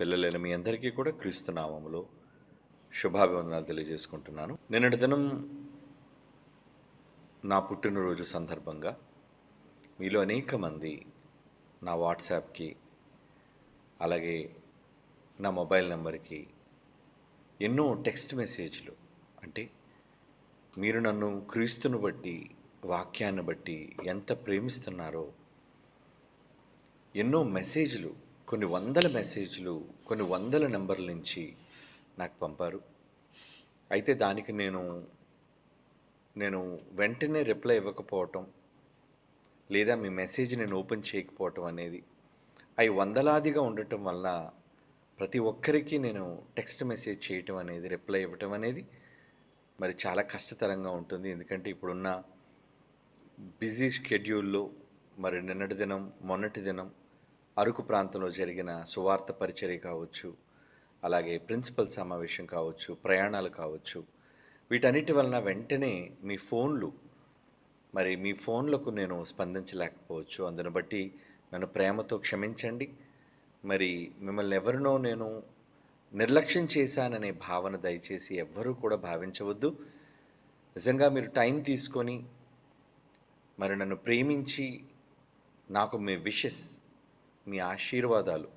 పిల్లలైన మీ అందరికీ కూడా క్రీస్తునామములో శుభాభివందనాలు తెలియజేసుకుంటున్నాను. నిన్నటి దినం నా పుట్టినరోజు సందర్భంగా మీలో అనేక మంది నా వాట్సాప్కి అలాగే నా మొబైల్ నెంబర్కి ఎన్నో టెక్స్ట్ మెసేజ్లు. అంటే మీరు నన్ను క్రీస్తును బట్టి వాక్యాన్ని బట్టి ఎంత ప్రేమిస్తున్నారో ఎన్నో మెసేజ్లు కొన్ని వందల మెసేజ్లు కొన్ని వందల నెంబర్ల నుంచి నాకు పంపారు. అయితే దానికి నేను నేను వెంటనే రిప్లై ఇవ్వకపోవటం లేదా మీ మెసేజ్ నేను ఓపెన్ చేయకపోవటం అనేది అవి వందలాదిగా ఉండటం వల్ల ప్రతి ఒక్కరికి నేను టెక్స్ట్ మెసేజ్ చేయటం అనేది రిప్లై ఇవ్వటం అనేది మరి చాలా కష్టతరంగా ఉంటుంది. ఎందుకంటే ఇప్పుడున్న బిజీ షెడ్యూల్లో మరి నిన్నటి దినం మొన్నటి దినం అరకు ప్రాంతంలో జరిగిన సువార్త పరిచర్య కావచ్చు అలాగే ప్రిన్సిపల్ సమావేశం కావచ్చు ప్రయాణాలు కావచ్చు వీటన్నిటి వలన వెంటనే మీ ఫోన్లు మరి మీ ఫోన్లకు నేను స్పందించలేకపోవచ్చు. అందును బట్టి నన్ను ప్రేమతో క్షమించండి. మరి మిమ్మల్ని ఎవరినో నేను నిర్లక్ష్యం చేశాననే భావన దయచేసి ఎవ్వరూ కూడా భావించవద్దు. నిజంగా మీరు టైం తీసుకొని మరి నన్ను ప్రేమించి నాకు మీ విషెస్ మీ ఆశీర్వాదాలు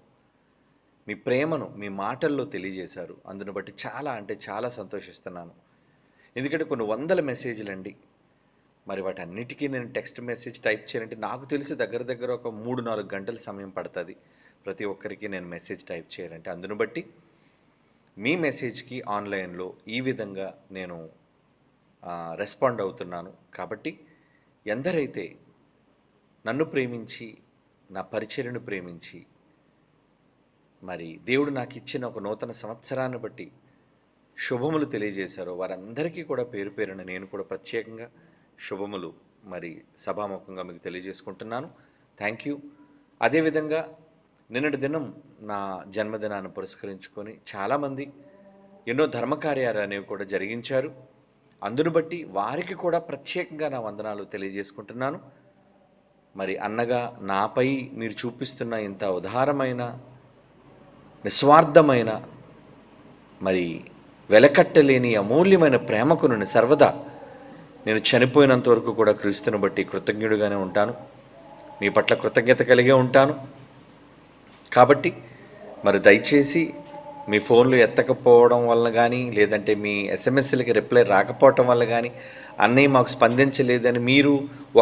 మీ ప్రేమను మీ మాటల్లో తెలియజేశారు. అందును బట్టి చాలా అంటే చాలా సంతోషిస్తున్నాను. ఎందుకంటే కొన్ని వందల మెసేజ్లు అండి మరి వాటన్నిటికీ నేను టెక్స్ట్ మెసేజ్ టైప్ చేయాలంటే నాకు తెలిసి దగ్గర దగ్గర ఒక మూడు నాలుగు గంటల సమయం పడుతుంది. ప్రతి ఒక్కరికి నేను మెసేజ్ టైప్ చేయాలంటే అందును బట్టి మీ మెసేజ్కి ఆన్లైన్లో ఈ విధంగా నేను రెస్పాండ్ అవుతున్నాను. కాబట్టి ఎందరైతే నన్ను ప్రేమించి నా పరిచర్యను ప్రేమించి మరి దేవుడు నాకు ఇచ్చిన ఒక నూతన సంవత్సరాన్ని బట్టి శుభములు తెలియజేశారో. వారందరికీ కూడా పేరు పేరున నేను కూడా ప్రత్యేకంగా శుభములు మరి సభాముఖంగా మీకు తెలియజేసుకుంటున్నాను. థ్యాంక్ యూ అదేవిధంగా నిన్నటి దినం నా జన్మదినాన్ని పురస్కరించుకొని చాలామంది ఎన్నో ధర్మకార్యాలు అనేవి కూడా జరిగించారు. అందును బట్టి వారికి కూడా ప్రత్యేకంగా నా వందనాలు తెలియజేసుకుంటున్నాను. మరి అన్నగా నాపై మీరు చూపిస్తున్న ఇంత ఉదారమైన నిస్వార్థమైన మరి వెలకట్టలేని అమూల్యమైన ప్రేమకు నేను సర్వదా నేను చనిపోయినంత వరకు కూడా క్రీస్తుని బట్టి కృతజ్ఞుడిగానే ఉంటాను. మీ పట్ల కృతజ్ఞత కలిగే ఉంటాను. కాబట్టి మరి దయచేసి మీ ఫోన్లు ఎత్తకపోవడం వల్ల కానీ లేదంటే మీ ఎస్ఎంఎస్లకి రిప్లై రాకపోవటం వల్ల కానీ అన్నయ్య మాకు స్పందించలేదని మీరు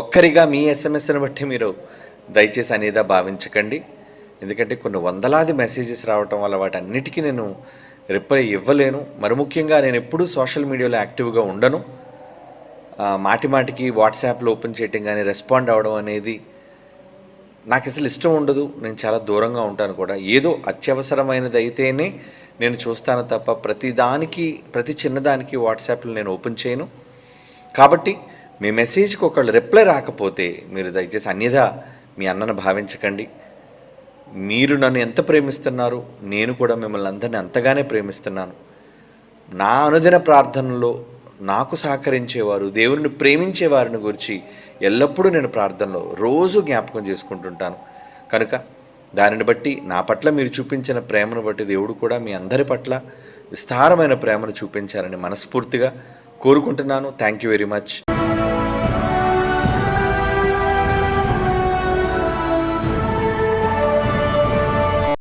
ఒక్కరిగా మీ ఎస్ఎంఎస్ని బట్టి మీరు దయచేసి అనేదా భావించకండి. ఎందుకంటే కొన్ని వందలాది మెసేజెస్ రావటం వల్ల వాటన్నిటికీ నేను రిప్లై ఇవ్వలేను. మరి ముఖ్యంగా నేను ఎప్పుడూ సోషల్ మీడియాలో యాక్టివ్గా ఉండను. మాటి మాటికి వాట్సాప్లో ఓపెన్ చేయటం కానీ రెస్పాండ్ అవ్వడం అనేది నాకు అసలు ఇష్టం ఉండదు. నేను చాలా దూరంగా ఉంటాను కూడా. ఏదో అత్యవసరమైనది అయితేనే నేను చూస్తాను తప్ప ప్రతిదానికి ప్రతి చిన్నదానికి వాట్సాప్లో నేను ఓపెన్ చేయను. కాబట్టి మీ మెసేజ్కి ఒకళ్ళు రిప్లై రాకపోతే మీరు దయచేసి అన్యథా మీ అన్నను భావించకండి. మీరు నన్ను ఎంత ప్రేమిస్తున్నారు నేను కూడా మిమ్మల్ని అందరినీ అంతగానే ప్రేమిస్తున్నాను. నా అనుదిన ప్రార్థనలో నాకు సహకరించేవారు దేవుడిని ప్రేమించే వారిని గురించి ఎల్లప్పుడూ నేను ప్రార్థనలో రోజు జ్ఞాపకం చేసుకుంటుంటాను. కనుక దానిని బట్టి నా పట్ల మీరు చూపించిన ప్రేమను బట్టి దేవుడు కూడా మీ అందరి పట్ల విస్తారమైన ప్రేమను చూపించాలని మనస్ఫూర్తిగా కోరుకుంటున్నాను. Thank you very much